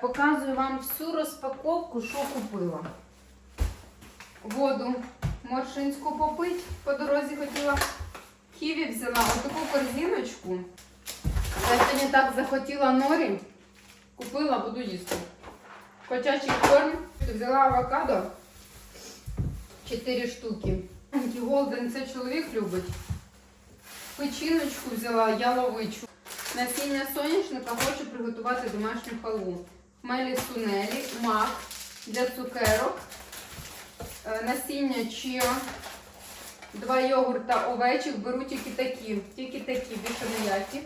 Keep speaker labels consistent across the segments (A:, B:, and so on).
A: Показую вам всю розпаковку, що купила. Воду моршинську попить. По дорозі хотіла ківі взяла отаку корзиночку. Я сьогодні так захотіла норі. Купила, буду їсти. Котячий корм. Взяла авокадо. 4 штуки. Голден це чоловік любить. Печіночку взяла, яловичу. Насіння соняшника хочу приготувати домашню халву. Хмелі сунелі, мак для цукерок, е, насіння чіа, два йогурта овечих, беру тільки такі, тільки такі, більше ніякі.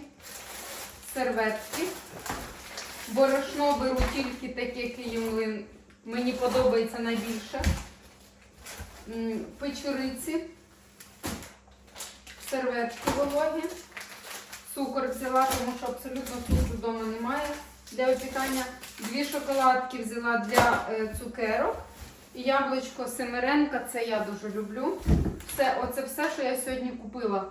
A: Серветки. Борошно беру тільки таке Київлин. Мені подобається найбільше. М, Печориці, серветки вологі. Цукор взяла, тому що абсолютно цукру вдома немає для опікання. Дві шоколадки взяла для е, цукерок. І яблучко Семеренка, це я дуже люблю. Це, оце все, що я сьогодні купила.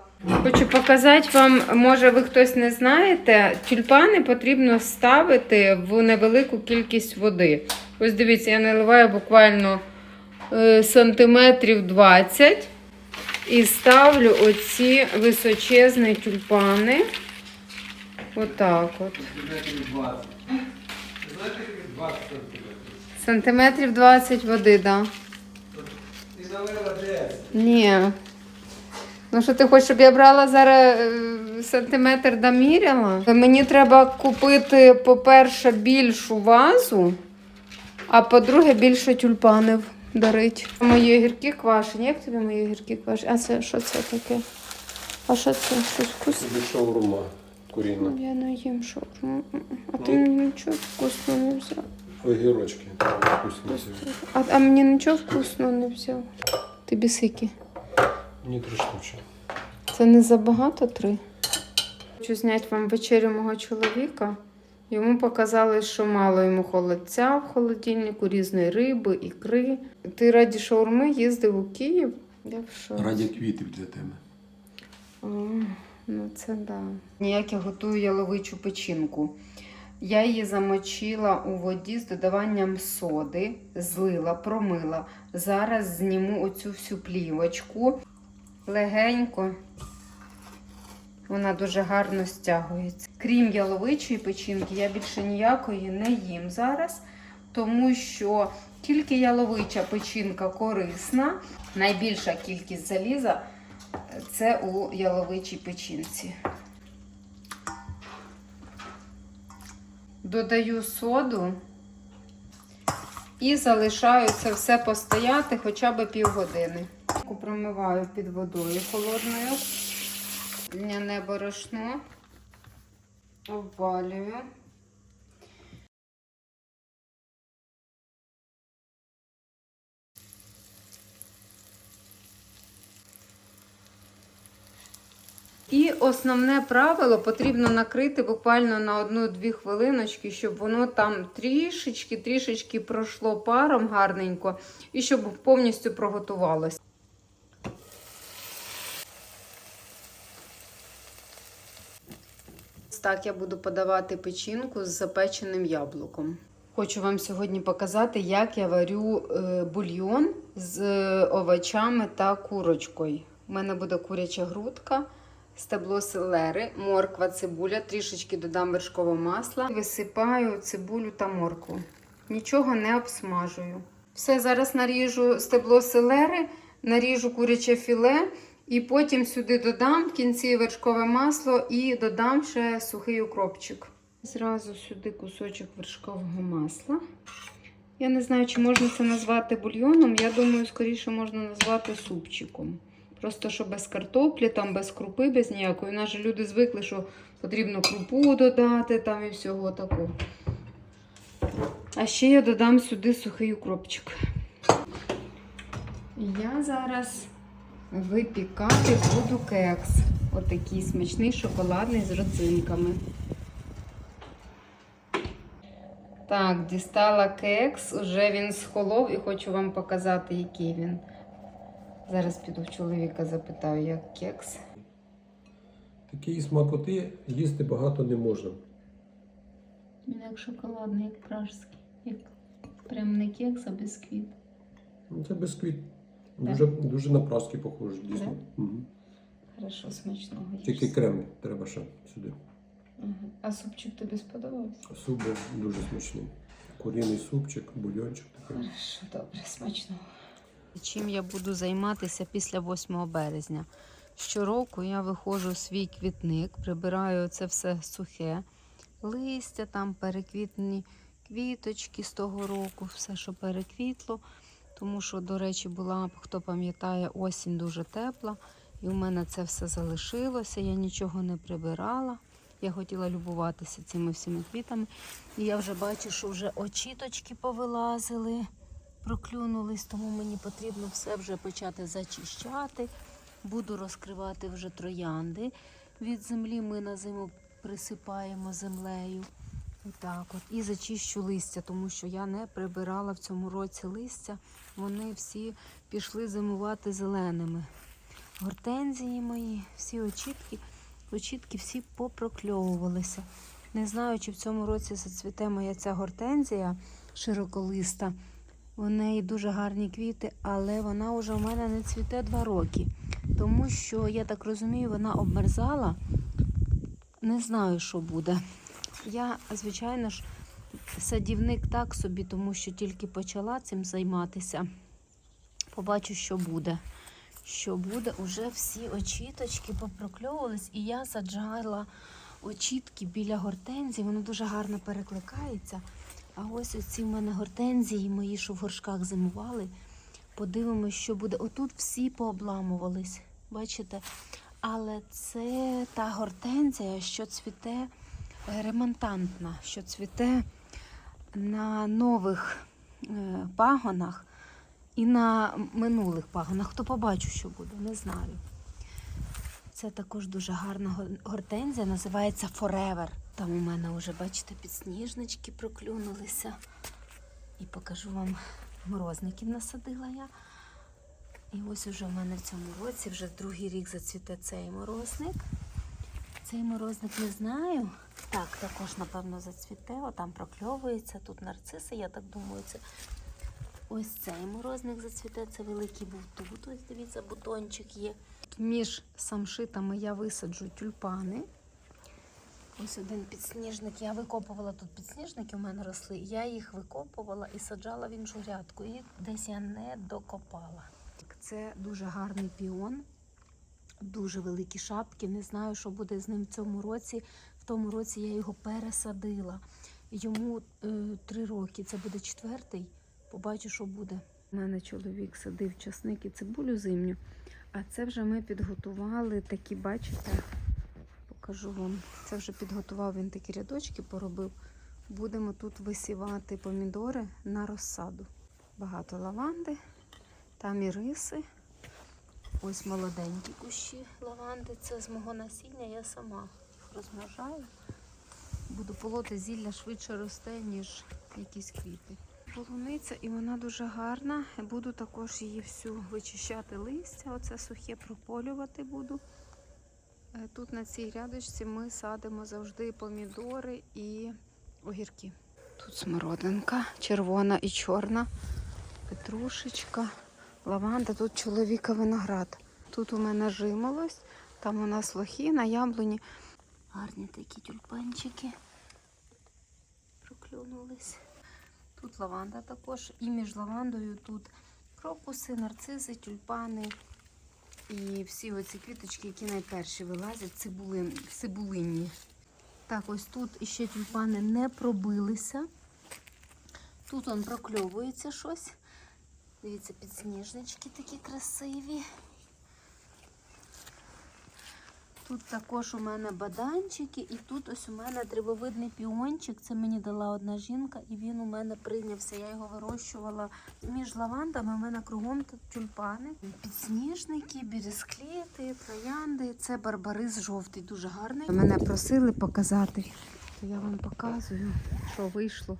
A: Хочу показати вам, може ви хтось не знаєте, тюльпани потрібно ставити в невелику кількість води. Ось дивіться, я наливаю буквально е, сантиметрів 20 і ставлю оці височезні тюльпани. Отак от.
B: Сантиметрів 20. Знаєте, як 20 сантиметрів?
A: Сантиметрів 20 води, так. Да.
B: Ти налила 10.
A: Ні. Ну що ти хочеш, щоб я брала зараз е, сантиметр да міряла? Мені треба купити, по-перше, більшу вазу, а по-друге, більше тюльпанів дарить. Мої огірки квашені. Як тобі мої огірки квашені? А це що це таке? А що це? Щось вкусне?
B: Шаурма куріна.
A: Я не їм шаурму. А ти мені нічого вкусного не взяв.
B: Огірочки. Вкусні.
A: А, а мені нічого вкусного не взяв. Тобі сики.
B: Мені три штучки.
A: Це не забагато три. Хочу зняти вам вечерю мого чоловіка. Йому показали, що мало йому холодця в холодильнику, різної риби, ікри. Ти раді шаурми їздив у Київ? Я в шоці.
B: Раді квітів для тебе.
A: О, ну це да. Ніяк я готую яловичу печінку. Я її замочила у воді з додаванням соди, злила, промила. Зараз зніму оцю всю плівочку. Легенько. Вона дуже гарно стягується. Крім яловичої печінки, я більше ніякої не їм зараз, тому що тільки яловича печінка корисна. Найбільша кількість заліза це у яловичій печінці. Додаю соду і залишаю це все постояти хоча б півгодини. Промиваю під водою холодною. Льняне борошно. Обвалюю. І основне правило потрібно накрити буквально на 1-2 хвилиночки, щоб воно там трішечки-трішечки пройшло паром гарненько і щоб повністю проготувалося. Так я буду подавати печінку з запеченим яблуком. Хочу вам сьогодні показати, як я варю е, бульйон з е, овочами та курочкою. У мене буде куряча грудка, стебло селери, морква, цибуля, трішечки додам вершкового масла. Висипаю цибулю та моркву. Нічого не обсмажую. Все, зараз наріжу стебло селери, наріжу куряче філе. І потім сюди додам в кінці вершкове масло і додам ще сухий укропчик. Зразу сюди кусочок вершкового масла. Я не знаю, чи можна це назвати бульйоном. Я думаю, скоріше можна назвати супчиком. Просто що без картоплі, там без крупи, без ніякої. У нас же люди звикли, що потрібно крупу додати там і всього такого. А ще я додам сюди сухий укропчик. Я зараз випікати буду кекс. Отакий смачний шоколадний з родзинками. Так, дістала кекс, уже він схолов і хочу вам показати, який він. Зараз піду в чоловіка запитаю, як кекс.
B: Такі смакоти їсти багато не можна.
A: Він як шоколадний, як пражський. Як прям не кекс, а бісквіт.
C: Ну, Це бісквіт. Дуже, дуже на праски похоже, дійсно. Мгм.
A: Хорошо, смачного.
C: Тільки крем треба ще сюди.
A: Ага. А супчик тобі сподобався?
C: Суп був дуже смачний. Куріний супчик, бульончик такий.
A: Хорошо, добре, смачного. Чим я буду займатися після 8 березня? Щороку я виходжу в свій квітник, прибираю це все сухе, листя, там переквітні квіточки з того року, все, що переквітло. Тому що, до речі, була, хто пам'ятає, осінь дуже тепла, і у мене це все залишилося, я нічого не прибирала. Я хотіла любуватися цими всіми квітами. І я вже бачу, що вже очіточки повилазили, проклюнулись, тому мені потрібно все вже почати зачищати. Буду розкривати вже троянди. Від землі ми на зиму присипаємо землею. Отак от. І зачищу листя, тому що я не прибирала в цьому році листя. Вони всі пішли зимувати зеленими. Гортензії мої, всі очітки, очітки всі попрокльовувалися. Не знаю, чи в цьому році зацвіте моя ця гортензія широколиста. У неї дуже гарні квіти, але вона вже у мене не цвіте два роки. Тому що, я так розумію, вона обмерзала. Не знаю, що буде. Я, звичайно ж, садівник так собі, тому що тільки почала цим займатися. Побачу, що буде. Що буде, уже всі очіточки попрокльовувались, і я саджала очітки біля гортензії. Воно дуже гарно перекликається. А ось оці в мене гортензії, мої, що в горшках зимували. Подивимось, що буде. Отут всі пообламувались. Бачите? Але це та гортензія, що цвіте е, ремонтантна, що цвіте на нових е, пагонах і на минулих пагонах. Хто побачу, що буде, не знаю. Це також дуже гарна гортензія, називається Forever. Там у мене вже, бачите, підсніжнички проклюнулися. І покажу вам морозників насадила я. І ось уже в мене в цьому році вже другий рік зацвіте цей морозник. Цей морозник не знаю. Так, також, напевно, зацвіте, отам прокльовується. Тут нарциси, я так думаю, це ось цей морозник зацвіте, це великий був тут. Ось дивіться, бутончик є. Між самшитами я висаджу тюльпани. Ось один підсніжник. Я викопувала тут підсніжники, у мене росли. Я їх викопувала і саджала в іншу рядку. І десь я не докопала. Це дуже гарний піон, дуже великі шапки. Не знаю, що буде з ним в цьому році. В тому році я його пересадила. Йому е, три роки, це буде четвертий. Побачу, що буде. У мене чоловік садив часник і цибулю зимню. А це вже ми підготували такі, бачите, покажу вам. Це вже підготував він такі рядочки, поробив. Будемо тут висівати помідори на розсаду. Багато лаванди, там і риси. Ось молоденькі кущі лаванди. Це з мого насіння, я сама розмножаю. Буду полоти зілля швидше росте, ніж якісь квіти. Полуниця і вона дуже гарна. Буду також її всю вичищати листя. Оце сухе прополювати буду. Е, Тут на цій рядочці ми садимо завжди помідори і огірки. Тут смородинка, червона і чорна, петрушечка, лаванда, тут чоловіка виноград. Тут у мене жимолость, там у нас лохіна, яблуні. Гарні такі тюльпанчики проклюнулись. Тут лаванда також. І між лавандою тут крокуси, нарцизи, тюльпани. І всі оці квіточки, які найперші вилазять, цибулин, цибулинні. Так, ось тут ще тюльпани не пробилися. Тут он прокльовується щось. Дивіться, підсніжнички такі красиві. Тут також у мене баданчики, і тут ось у мене дрібовидний піончик. Це мені дала одна жінка, і він у мене прийнявся. Я його вирощувала між лавандами. У мене кругом тут тюльпани, підсніжники, біріскліти, троянди. Це барбарис жовтий, дуже гарний. Мене просили показати, то я вам показую, що вийшло.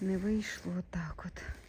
A: Не вийшло отак от.